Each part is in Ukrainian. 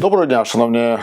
Доброго дня, шановні е,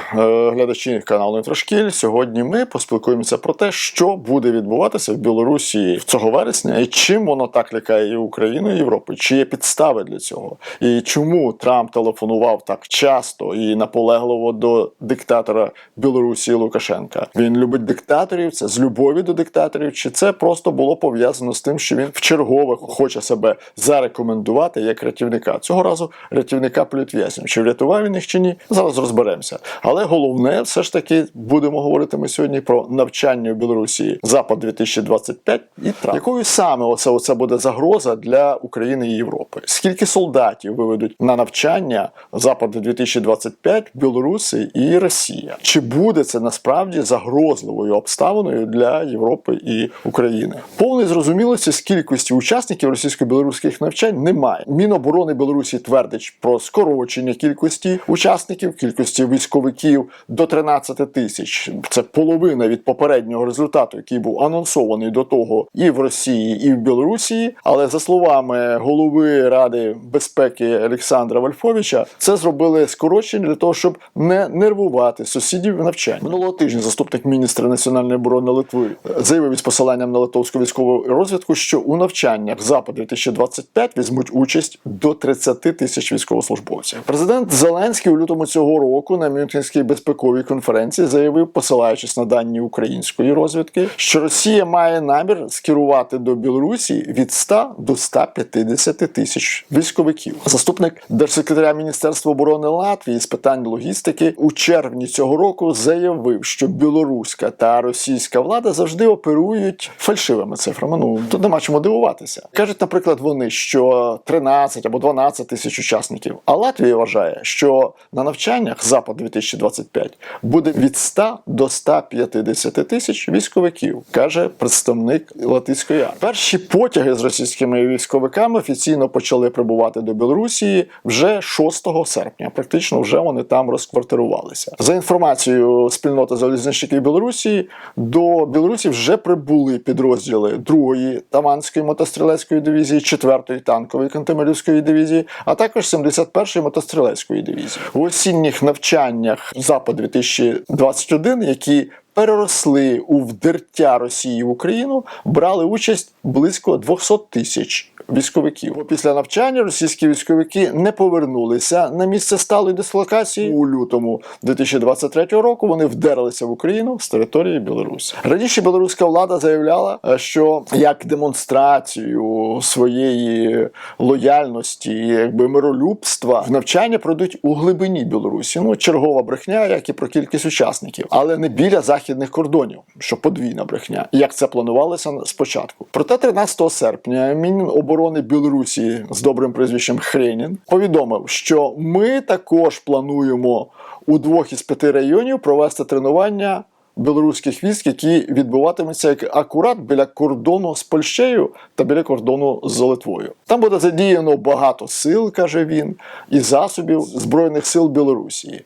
глядачі каналу Інтрошкіль. Сьогодні ми поспілкуємося про те, що буде відбуватися в Білорусі цього вересня, і чим воно так лякає і Україну, і Європу, чи є підстави для цього, і чому Трамп телефонував так часто і наполегливо до диктатора Білорусі Лукашенка. Він любить диктаторів, це з любові до диктаторів, чи це просто було пов'язано з тим, що він в чергове хоче себе зарекомендувати як рятівника. Цього разу рятівника політв'язнів. Чи врятував він їх чи ні? Зараз розберемося. Але головне, все ж таки, будемо говорити ми сьогодні про навчання в Білорусі Запад 2025 і Трамп. Якою саме оце, оце буде загроза для України і Європи? Скільки солдатів виведуть на навчання Запад 2025 в Білорусі і Росія? Чи буде це насправді загрозливою обставиною для Європи і України? Повної зрозумілості з кількості учасників російсько-білоруських навчань немає. Міноборони Білорусі твердить про скорочення кількості учасників, кількості військовиків до 13 тисяч. Це половина від попереднього результату, який був анонсований до того і в Росії, і в Білорусі. Але за словами голови Ради безпеки Олександра Вольфовича, це зробили скорочення для того, щоб не нервувати сусідів навчання. Минулого тижня заступник міністра національної оборони Литви заявив із посиланням на литовську військову розвідку, що у навчаннях Запад 2025 візьмуть участь до 30 тисяч військовослужбовців. Президент Зеленський у лютому цього року на Мюнхенській безпековій конференції заявив, посилаючись на дані української розвідки, що Росія має намір скерувати до Білорусі від 100 до 150 тисяч військовиків. Заступник держсекретаря Міністерства оборони Латвії з питань логістики у червні цього року заявив, що білоруська та російська влада завжди оперують фальшивими цифрами. Ну тут нема чому дивуватися. кажуть, наприклад, вони що 13 або 12 тисяч учасників. А Латвія вважає, що на навчаннях Запад 2025 буде від 100 до 150 тисяч військовиків, каже представник Латиської армії. Перші потяги з російськими військовиками офіційно почали прибувати до Білорусі вже 6 серпня. Практично вже вони там розквартирувалися. За інформацією спільноти залізничників Білорусі, до Білорусі вже прибули підрозділи 2-ї Таманської мотострілецької дивізії, 4-ї танкової Кантемирівської дивізії, а також 71-ї мотострілецької дивізії. У осінніх навчаннях Запад 2021, які переросли у вдертя Росії в Україну, брали участь близько 200 тисяч військовиків. Бо Після навчання російські військовики не повернулися на місце сталої дислокації у лютому 2023 року. Вони вдерлися в Україну з території Білорусі. Раніше білоруська влада заявляла, що як демонстрацію своєї лояльності, якби миролюбства в навчання пройдуть у глибині Білорусі. Ну чергова брехня, як і про кількість учасників, але не біля західних кордонів, що подвійна брехня, як це планувалося спочатку. Проте 13 серпня Міноборони Білорусі з добрим прізвищем Хренін повідомив, що ми також плануємо у двох із п'яти районів провести тренування. Білоруських військ, які відбуватимуться як акурат біля кордону з Польщею та біля кордону з Литвою. Там буде задіяно багато сил, каже він, і засобів збройних сил Білорусі.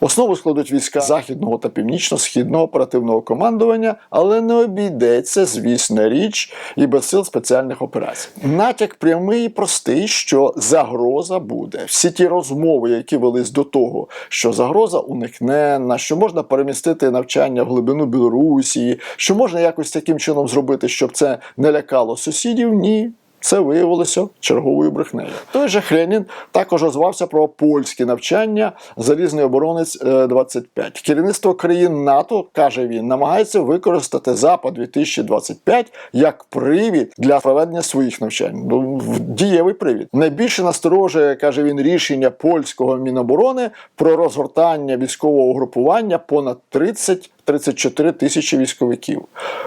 Основу складуть війська західного та північно-східного оперативного командування, але не обійдеться, звісна річ, і без сил спеціальних операцій. Натяк прямий і простий, що загроза буде. Всі ті розмови, які велись до того, що загроза уникне, на що можна перемістити навчання в глибину Білорусі, що можна якось таким чином зробити, щоб це не лякало сусідів, ні. Це виявилося черговою брехнею. Той же Хренін також озвався про польське навчання залізний оборонець е, 25. Керівництво країн НАТО каже він, намагається використати Запад 2025 як привід для проведення своїх навчань. Ну, дієвий привід. Найбільше насторожує, каже він, рішення польського міноборони про розгортання військового угрупування понад 30-34 тисячі військовиків.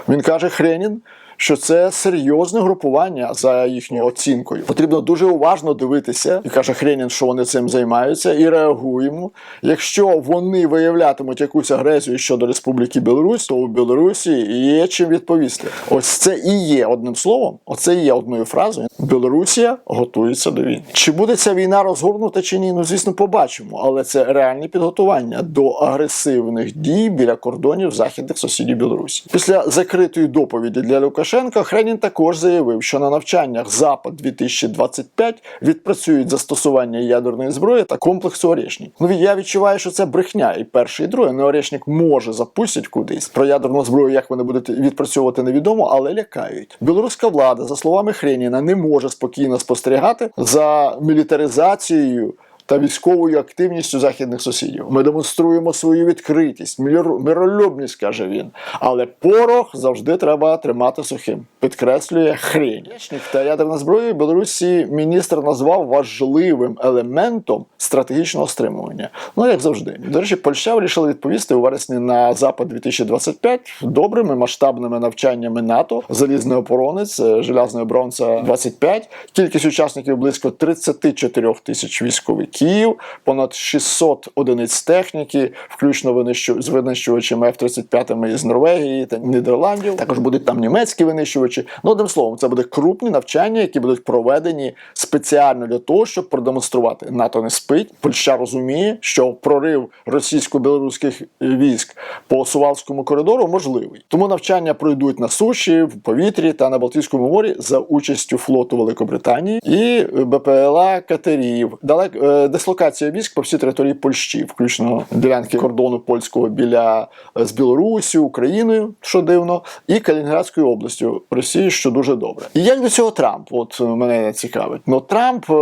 Він каже Хренін. Що це серйозне групування за їхньою оцінкою. Потрібно дуже уважно дивитися, і каже Хренін, що вони цим займаються, і реагуємо. Якщо вони виявлятимуть якусь агресію щодо Республіки Білорусь, то у Білорусі є чим відповісти. Ось це і є одним словом, оце і є одною фразою. Білорусія готується до війни. Чи буде ця війна розгорнута чи ні? Ну звісно, побачимо, але це реальне підготування до агресивних дій біля кордонів західних сусідів Білорусі. Після закритої доповіді для Лукашенка Лукашенко, Хренін також заявив, що на навчаннях Запад 2025 відпрацюють застосування ядерної зброї та комплексу Орешник. Ну я відчуваю, що це брехня. І перше, і друге, ну Орешник може запустять кудись. Про ядерну зброю, як вони будуть відпрацьовувати, невідомо, але лякають. Білоруська влада, за словами Хреніна, не може спокійно спостерігати за мілітаризацією. Та військовою активністю західних сусідів ми демонструємо свою відкритість, миролюбність, каже він. Але порох завжди треба тримати сухим. Підкреслює хрень. Та ядерна зброя Білорусі міністр назвав важливим елементом стратегічного стримування. Ну як завжди. До речі, Польща вирішила відповісти у вересні на запад 2025 добрими масштабними навчаннями НАТО, залізний опоронець, е, железний оборонця 25 Кількість учасників близько 34 тисяч військовиків, понад 600 одиниць техніки, включно з винищувачами F-35 із Норвегії та Нідерландів. Також будуть там німецькі винищувачі. Ну, одним словом, це буде крупні навчання, які будуть проведені спеціально для того, щоб продемонструвати. НАТО не спить. Польща розуміє, що прорив російсько-білоруських військ по Сувалському коридору можливий. Тому навчання пройдуть на суші, в повітрі та на Балтійському морі за участю флоту Великобританії і БПЛА катерів. Далек е, дислокація військ по всій території Польщі, включно ділянки кордону польського біля е, з Білорусі, Україною, що дивно, і Калінінградською областю Росії, що дуже добре. І як до цього Трамп? От е, мене цікавить. Ну Трамп е,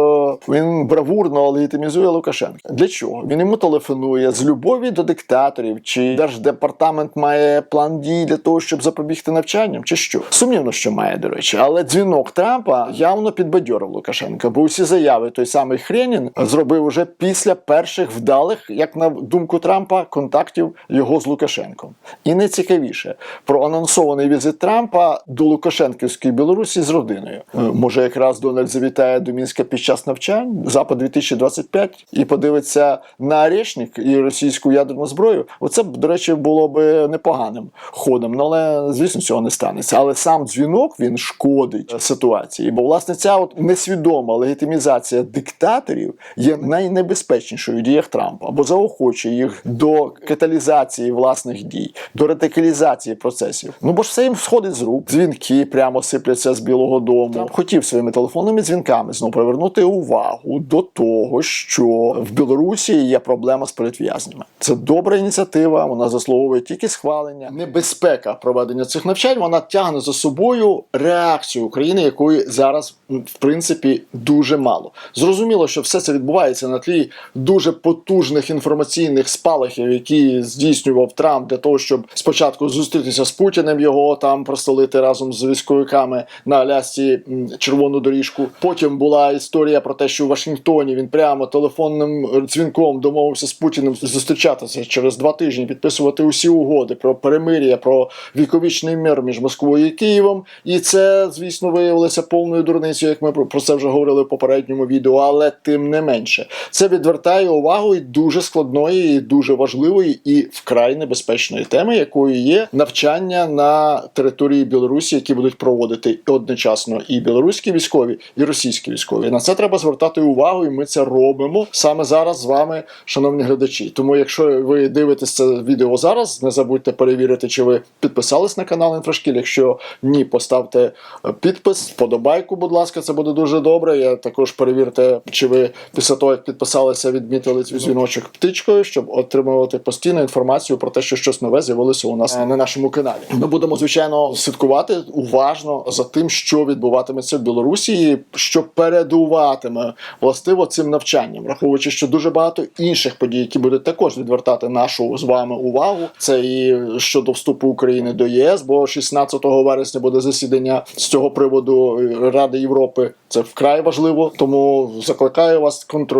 він бравурно легітимізує Лукашенка. Для чого? Він йому телефонує з любові до диктаторів, чи держдепартамент має план дій для того, щоб запобігти навчанням, чи що? Сумнівно, що має, до речі, але дзвінок Трампа явно підбадьорив Лукашенка, бо усі заяви той самий Хренін зробив уже після перших вдалих, як на думку Трампа, контактів його з Лукашенком. І найцікавіше про анонсований візит Трампа до Лукашенківської Білорусі з родиною. Е, Може, якраз Дональд завітає до Мінська під час навчань Запад 2025 і подивиться на Орешник і російську ядерну зброю. Оце б, до речі, було б непоганим ходом. Ну але звісно, цього не станеться. Але сам дзвінок він шкодить ситуації, бо власне ця от несвідома легітимізація диктаторів є найнебезпечнішою в діях Трампа, бо заохочує їх до каталізації власних дій, до радикалізації процесів. Ну бо ж все їм сходить з рук. Дзвінки прямо сипляться з Білого Дому. Трамп хотів своїми телефонними дзвінками знову привернути увагу до того, що в Білорусі є проблема з політв'язнями. Це добра ініціатива. Вона заслуговує тільки схвалення. Небезпека проведення цих навчань вона тягне за собою реакцію України, якої зараз в принципі дуже мало. Зрозуміло, що все це відбувається на тлі дуже потужних інформаційних спалахів, які здійснював Трамп для того, щоб спочатку зустрітися з Путіним, його там простолити разом з військовиками на Алясці червону доріжку. Потім була історія про те, що в Вашингтоні він прямо телефонним дзвінком домовився з Путіним зустрічатися через два тижні, підписувати усі угоди про перемир'я, про віковічний мир між Москвою і Києвом. І це, звісно, виявилося повною дурницею, як ми про це вже говорили в попередньому відео. Але тим не менше, це відвертає увагу і дуже складної, і дуже важливої і вкрай небезпечної теми, якою є навчання на території Білорусі, які будуть проводити одночасно і білоруські військові, і російські військові. На це треба звертати увагу, і ми це робимо саме зараз з вами, шановні глядачі. Тому, якщо ви дивитесь це відео зараз, не забудьте перевірити, чи ви підписались на канал Інфрашкіль. Якщо ні, поставте е, підпис, вподобайку, будь ласка, це буде дуже добре. Я також перевірте, чи ви після того, як підписалися, відмітили цей дзвіночок птичкою, щоб отримувати постійну інформацію про те, що щось нове з'явилося у нас е, на нашому каналі. Ми будемо звичайно слідкувати уважно за тим, що відбуватиметься в Білорусі, що передуватиме властиво цим навчанням, враховуючи, що дуже багато інших подій, які будуть також відвертати нашу з вами увагу. Це і щодо вступу України до ЄС, бо 16 вересня буде засідання з цього приводу Ради Європи. Це вкрай важливо. Тому закликаю вас контролювати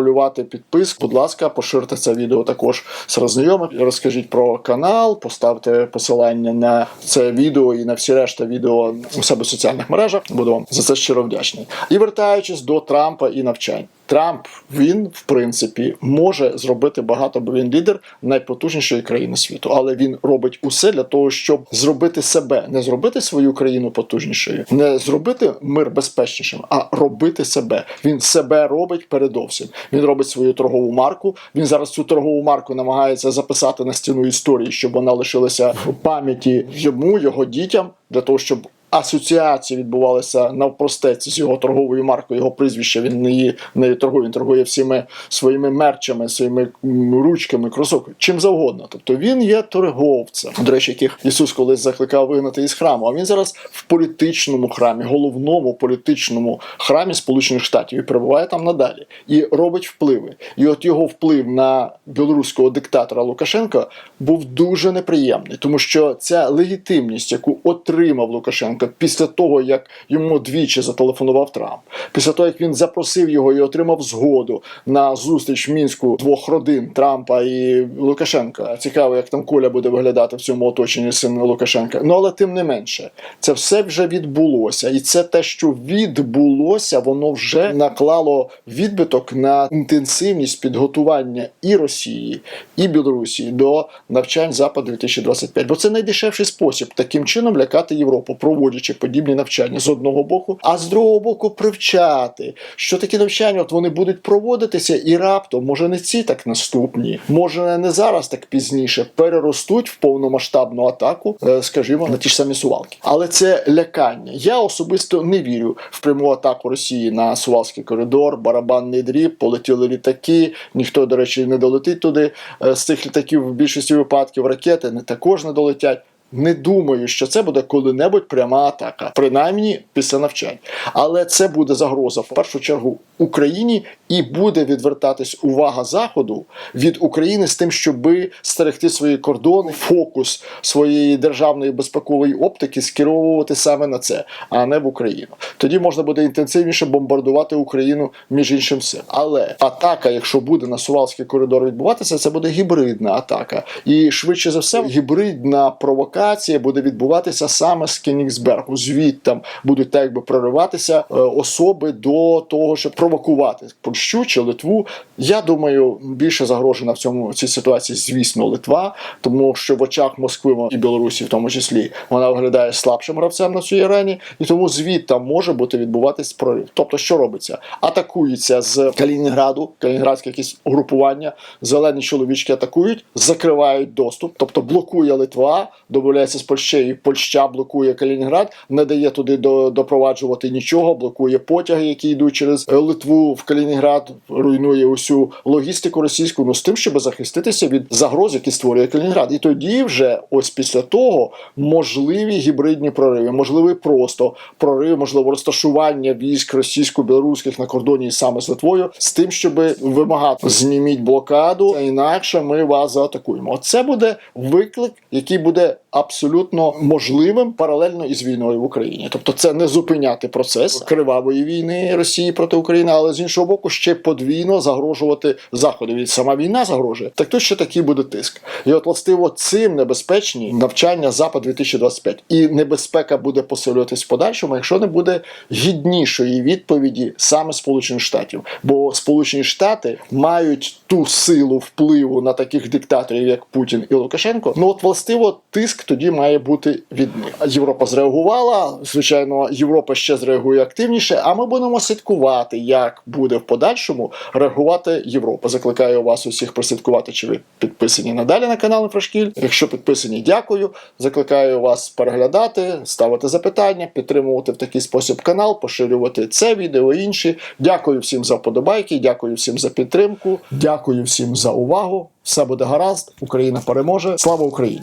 підписку. Будь ласка, поширте це відео також серед знайомих. Розкажіть про канал, поставте посилання на це відео і на всі решта відео у себе в соціальних мережах. Буду вам за це щиро вдячний. І вертаючись до Трампа і навчань. Трамп він в принципі може зробити багато, бо він лідер найпотужнішої країни світу, але він робить усе для того, щоб зробити себе, не зробити свою країну потужнішою, не зробити мир безпечнішим, а робити себе. Він себе робить передовсім. Він робить свою торгову марку. Він зараз цю торгову марку намагається записати на стіну історії, щоб вона лишилася в пам'яті йому, його дітям, для того, щоб асоціації відбувалися навпростець з його торговою маркою, його прізвище. Він не, є- не торгує, він торгує всіми своїми мерчами, своїми ручками, кросовками, чим завгодно. Тобто він є торговцем. До речі, яких Ісус колись закликав вигнати із храму. А він зараз в політичному храмі, головному політичному храмі Сполучених Штатів і перебуває там надалі і робить впливи. І от його вплив на білоруського диктатора Лукашенка був дуже неприємний, тому що ця легітимність, яку отримав Лукашенко після того, як йому двічі зателефонував Трамп, після того як він запросив його і отримав згоду на зустріч в мінську двох родин Трампа і Лукашенка. Цікаво, як там Коля буде виглядати в цьому оточенні син Лукашенка. Ну але тим не менше, це все вже відбулося, і це те, що відбулося, воно вже наклало відбиток на інтенсивність підготування і Росії, і Білорусі до навчань Запад 2025. Бо це найдешевший спосіб таким чином лякати Європу, проводячи подібні навчання з одного боку, а з другого боку привчати, що такі навчання от вони будуть проводитися, і раптом, може не ці так наступні, може не зараз, так пізніше, переростуть в повномасштабну атаку, е, скажімо, на ті ж самі сувалки. Але це лякання. Я особисто не вірю в пряму атаку Росії на Сувалський коридор, барабанний дріб, полетіли літаки. Ніхто, до речі, не долетить туди. Е, З цих літаків в більшості випадків ракети не також не долетять. Не думаю, що це буде коли-небудь пряма атака, принаймні після навчань. Але це буде загроза в першу чергу Україні, і буде відвертатись увага Заходу від України з тим, щоби стерегти свої кордони, фокус своєї державної безпекової оптики скеровувати саме на це, а не в Україну. Тоді можна буде інтенсивніше бомбардувати Україну між іншим всім. Але атака, якщо буде на Сувалський коридор відбуватися, це буде гібридна атака. І швидше за все, гібридна провокація буде відбуватися саме з Кенігсбергу. Звідтам будуть так якби прориватися е, особи до того, щоб провокувати Польщу чи Литву. Я думаю, більше загрожена в цьому цій ситуації, звісно, Литва, тому що в очах Москви і Білорусі, в тому числі, вона виглядає слабшим гравцем на цій арені, і тому звідтам може бути відбуватись прорив. Тобто, що робиться? Атакується з Калінінграду, калінінградське якісь угрупування, зелені чоловічки атакують, закривають доступ, тобто блокує Литва, домовляється з Польщею, Польща блокує Калінінград, не дає туди до, допроваджувати нічого, блокує потяги, які йдуть через е, Литву в Калінінград, руйнує усю логістику російську, ну з тим, щоб захиститися від загроз, які створює Калінінград. І тоді вже, ось після того, можливі гібридні прориви, можливий просто прорив, можливо, розташування військ російсько-білоруських на кордоні саме з Литвою, з тим, щоб вимагати зніміть блокаду, інакше ми вас заатакуємо. Оце буде виклик, який буде абсолютно можливим паралельно із війною в Україні. Тобто, це не зупиняти процес кривавої війни Росії проти України, але з іншого боку, ще подвійно загрожувати заходу. Від сама війна загрожує. Так то ще такий буде тиск. І от властиво цим небезпечні навчання Запад 2025. І небезпека буде посилюватись в подальшому, якщо не буде гіднішої відповіді саме Сполучених Штатів. Бо Сполучені Штати мають ту силу впливу на таких диктаторів, як Путін і Лукашенко. Ну от властиво тиск тоді має бути від них. Європа зреагувала. Звичайно, Європа ще зреагує активніше. А ми будемо слідкувати, як буде в подальшому реагувати Європа. Закликаю вас усіх прослідкувати, чи ви підписані надалі на канал Інфрашкіль. Якщо підписані, дякую. Закликаю вас переглядати, ставити запитання, підтримувати в такий спосіб канал, поширювати це відео інші. Дякую всім за вподобайки, дякую всім за підтримку. Дякую всім за увагу. Все буде гаразд. Україна переможе. Слава Україні!